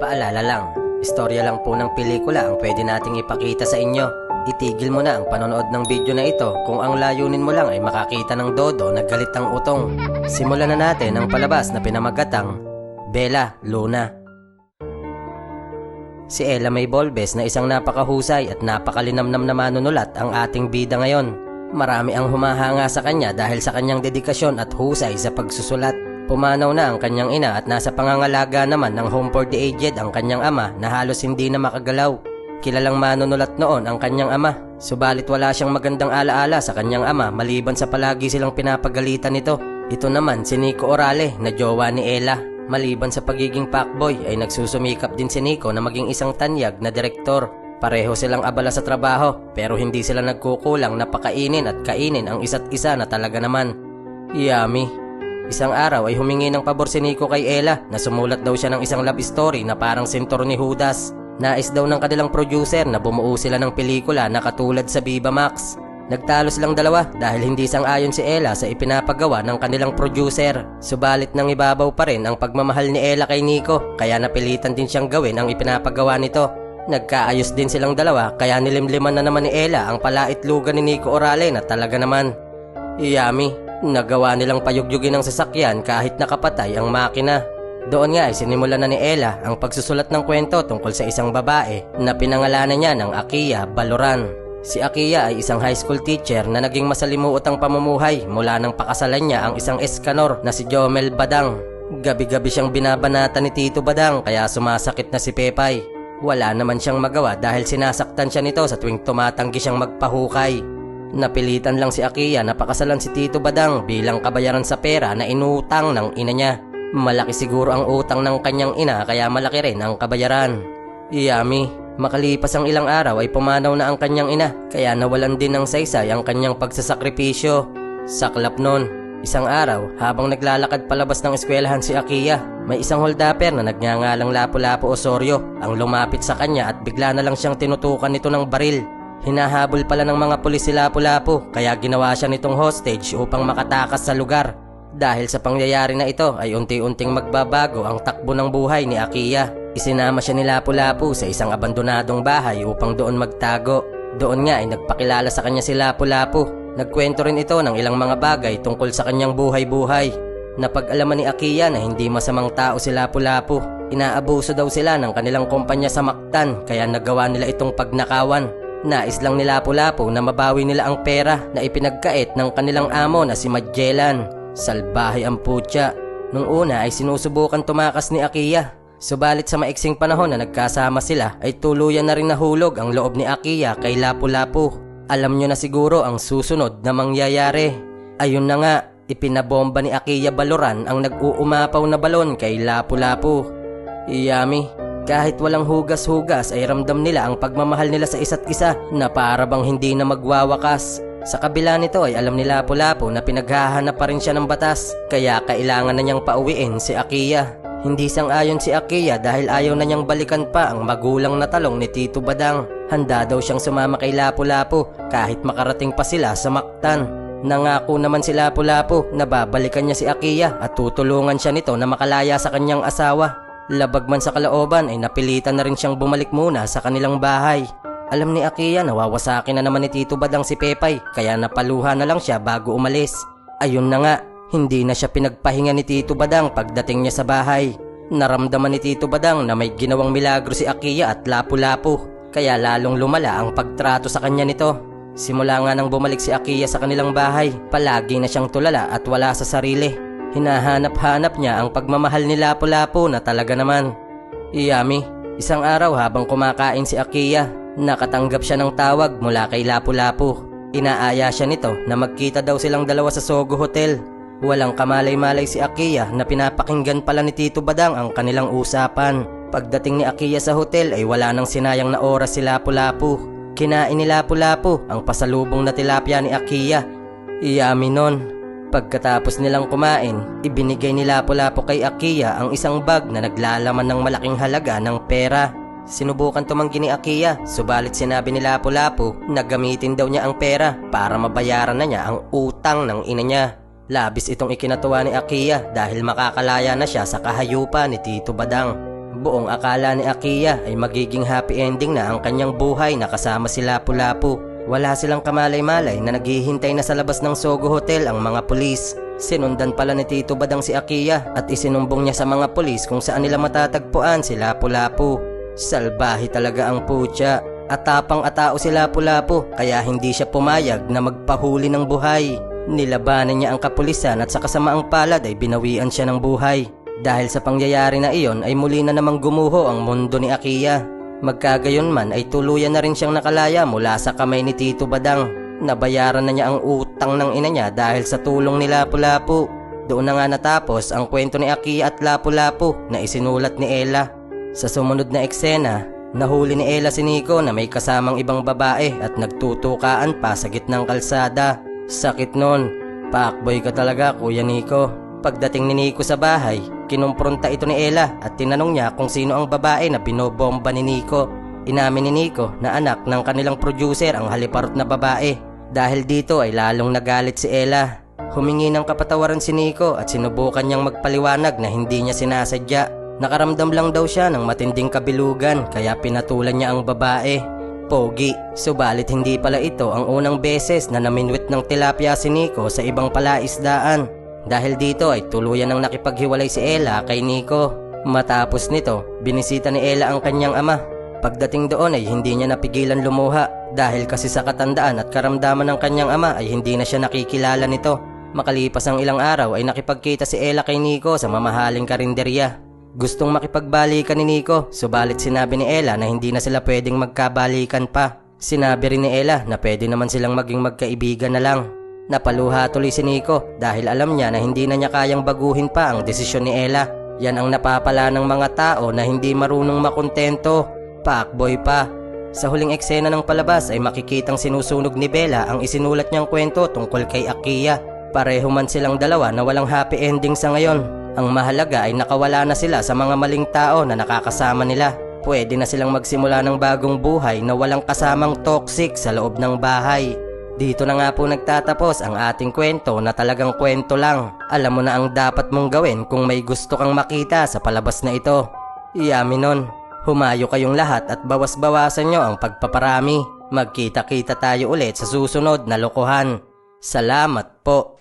Paalala lang, istorya lang po ng pelikula ang pwede nating ipakita sa inyo. Itigil mo na ang panonood ng video na ito kung ang layunin mo lang ay makakita ng dodo na galit ang utong. Simulan na natin ang palabas na pinamagatang Bella Luna. Si Ella May Bolbes na isang napakahusay at napakalinamnam na manunulat ang ating bida ngayon. Marami ang humahanga sa kanya dahil sa kanyang dedikasyon at husay sa pagsusulat. Pumanaw na ang kanyang ina at nasa pangangalaga naman ng home for the aged ang kanyang ama na halos hindi na makagalaw. Kilalang manunulat noon ang kanyang ama, subalit wala siyang magandang alaala sa kanyang ama maliban sa palagi silang pinapagalitan nito. Ito naman si Nico Orale na jowa ni Ella. Maliban sa pagiging fuckboy ay nagsusumikap din si Nico na maging isang tanyag na direktor. Pareho silang abala sa trabaho pero hindi sila nagkukulang na pakainin at kainin ang isa't isa na talaga naman. Yummy. Isang araw ay humingi ng pabor si Nico kay Ella na sumulat daw siya ng isang love story na parang sintor ni Judas. Nais daw ng kanilang producer na bumuo sila ng pelikula na katulad sa Viva Max. Nagtalos lang dalawa dahil hindi sang-ayon si Ella sa ipinapagawa ng kanilang producer. Subalit nang ibabaw pa rin ang pagmamahal ni Ella kay Nico kaya napilitan din siyang gawin ang ipinapagawa nito. Nagkaayos din silang dalawa kaya nilimliman na naman ni Ella ang palaitlugan ni Nico Orale na talaga naman. Yummy, nagawa nilang payugyugin ang sasakyan kahit nakapatay ang makina. Doon nga ay sinimulan na ni Ella ang pagsusulat ng kwento tungkol sa isang babae na pinangalanan niya ng Akiya Baloran. Si Akiya ay isang high school teacher na naging masalimuot ang pamumuhay mula nang pakasalan niya ang isang eskanor na si Jomel Badang. Gabi-gabi siyang binabanata ni Tito Badang kaya sumasakit na si Pepay. Wala naman siyang magawa dahil sinasaktan siya nito sa tuwing tumatanggi siyang magpahukay. Napilitan lang si Akiya na pakasalan si Tito Badang bilang kabayaran sa pera na inutang ng ina niya. Malaki siguro ang utang ng kanyang ina kaya malaki rin ang kabayaran. Yummy, makalipas ang ilang araw ay pumanaw na ang kanyang ina kaya nawalan din ng saysay ang kanyang pagsasakripisyo. Saklap nun, isang araw habang naglalakad palabas ng eskwelahan si Akiya, may isang holdapper na nagngangalang Lapu-Lapu Osorio ang lumapit sa kanya at bigla na lang siyang tinutukan nito ng baril. Hinahabol pala ng mga pulis si Lapu-Lapu kaya ginawa siya nitong hostage upang makatakas sa lugar. Dahil sa pangyayari na ito ay unti-unting magbabago ang takbo ng buhay ni Akiya. Isinama siya ni Lapu-Lapu sa isang abandonadong bahay upang doon magtago. Doon nga ay nagpakilala sa kanya si Lapu-Lapu. Nagkwento rin ito ng ilang mga bagay tungkol sa kanyang buhay-buhay. Napag-alaman ni Akiya na hindi masamang tao si Lapu-Lapu. Inaabuso daw sila ng kanilang kumpanya sa Mactan kaya nagawa nila itong pagnakawan. Nais lang ni Lapu-Lapu na mabawi nila ang pera na ipinagkait ng kanilang amo na si Magellan. Salbahe ang putya. Nung una ay sinusubukan tumakas ni Akiya. Subalit sa maiksing panahon na nagkasama sila ay tuluyan na rin nahulog ang loob ni Akiya kay Lapu-Lapu. Alam nyo na siguro ang susunod na mangyayari. Ayun na nga, ipinabomba ni Akiya Baloran ang nag-uumapaw na balon kay Lapu-Lapu. Iyami, kahit walang hugas-hugas ay ramdam nila ang pagmamahal nila sa isa't isa na para bang hindi na magwawakas. Sa kabila nito ay alam ni Lapu-Lapu na pinaghahanap pa rin siya ng batas kaya kailangan na niyang pauwiin si Akiya. Hindi sang-ayon si Akiya dahil ayaw na niyang balikan pa ang magulang na talong ni Tito Badang. Handa daw siyang sumama kay Lapu-Lapu kahit makarating pa sila sa Mactan. Nangako naman si Lapu-Lapu na babalikan niya si Akiya at tutulungan siya nito na makalaya sa kanyang asawa. Labag man sa kalooban ay napilitan na rin siyang bumalik muna sa kanilang bahay. Alam ni Akiya na wawasakin na naman ni Tito Badang si Pepay kaya napaluha na lang siya bago umalis. Ayun na nga, hindi na siya pinagpahinga ni Tito Badang pagdating niya sa bahay. Naramdaman ni Tito Badang na may ginawang milagro si Akiya at lapu-lapu kaya lalong lumala ang pagtrato sa kanya nito. Simula nga nang bumalik si Akiya sa kanilang bahay, palagi na siyang tulala at wala sa sarili. Hinahanap-hanap niya ang pagmamahal ni Lapu-Lapu na talaga naman. Iyami, isang araw habang kumakain si Akiya, nakatanggap siya ng tawag mula kay Lapu-Lapu. Inaaya siya nito na magkita daw silang dalawa sa Sogo Hotel. Walang kamalay-malay si Akiya na pinapakinggan pala ni Tito Badang ang kanilang usapan. Pagdating ni Akiya sa hotel ay wala nang sinayang na oras si Lapu-Lapu. Kinain ni Lapu-Lapu ang pasalubong na tilapia ni Akiya. Iyami nun. Pagkatapos nilang kumain, ibinigay ni Lapu-Lapu kay Akiya ang isang bag na naglalaman ng malaking halaga ng pera. Sinubukan tumanggi ni Akiya, subalit sinabi ni Lapu-Lapu na gamitin daw niya ang pera para mabayaran na niya ang utang ng ina niya. Labis itong ikinatuwa ni Akiya dahil makakalaya na siya sa kahayupa ni Tito Badang. Buong akala ni Akiya ay magiging happy ending na ang kanyang buhay na kasama si Lapu-Lapu. Wala silang kamalay-malay na naghihintay na sa labas ng Sogo Hotel ang mga pulis. Sinundan pala ni Tito Badang si Akiya at isinumbong niya sa mga pulis kung saan nila matatagpuan si Lapu-Lapu. Salbahe talaga ang putya. At tapang atao si Lapu-Lapu kaya hindi siya pumayag na magpahuli ng buhay. Nilabanan niya ang kapulisan at sa kasamaang palad ay binawian siya ng buhay. Dahil sa pangyayari na iyon ay muli na namang gumuho ang mundo ni Akiya. Magkagayon man ay tuluyan na rin siyang nakalaya mula sa kamay ni Tito Badang. Nabayaran na niya ang utang ng ina niya dahil sa tulong ni Lapu-Lapu. Doon na nga natapos ang kwento ni Akiya at Lapu-Lapu na isinulat ni Ella. Sa sumunod na eksena, nahuli ni Ella si Nico na may kasamang ibang babae at nagtutukaan pa sa gitnang kalsada. Sakit nun. Pakboy ka talaga, Kuya Nico. Pagdating ni Nico sa bahay, kinumpronta ito ni Ella at tinanong niya kung sino ang babae na binobomba ni Nico. Inamin ni Nico na anak ng kanilang producer ang haliparot na babae. Dahil dito ay lalong nagalit si Ella. Humingi ng kapatawaran si Nico at sinubukan niyang magpaliwanag na hindi niya sinasadya. Nakaramdam lang daw siya ng matinding kabilugan kaya pinatulan niya ang babae. Pogi, subalit hindi pala ito ang unang beses na naminwit ng tilapia si Nico sa ibang palaisdaan. Dahil dito ay tuluyan ng nakipaghiwalay si Ella kay Nico. Matapos nito, binisita ni Ella ang kanyang ama. Pagdating doon ay hindi niya napigilan lumuha dahil kasi sa katandaan at karamdaman ng kanyang ama ay hindi na siya nakikilala nito. Makalipas ang ilang araw ay nakipagkita si Ella kay Nico sa mamahaling karinderya. Gustong makipagbalikan ni Nico, subalit sinabi ni Ella na hindi na sila pwedeng magkabalikan pa. Sinabi rin ni Ella na pwede naman silang maging magkaibigan na lang. Napaluha tuloy si Nico dahil alam niya na hindi na niya kayang baguhin pa ang desisyon ni Ella. Yan ang napapala ng mga tao na hindi marunong makontento. Pakboy pa. Sa huling eksena ng palabas ay makikitang sinusunog ni Bella ang isinulat niyang kwento tungkol kay Akiya. Pareho man silang dalawa na walang happy ending sa ngayon. Ang mahalaga ay nakawala na sila sa mga maling tao na nakakasama nila. Pwede na silang magsimula ng bagong buhay na walang kasamang toxic sa loob ng bahay. Dito na nga po nagtatapos ang ating kwento na talagang kwento lang. Alam mo na ang dapat mong gawin kung may gusto kang makita sa palabas na ito. Iyami nun. Humayo kayong lahat at bawas-bawasan nyo ang pagpaparami. Magkita-kita tayo ulit sa susunod na lokohan. Salamat po.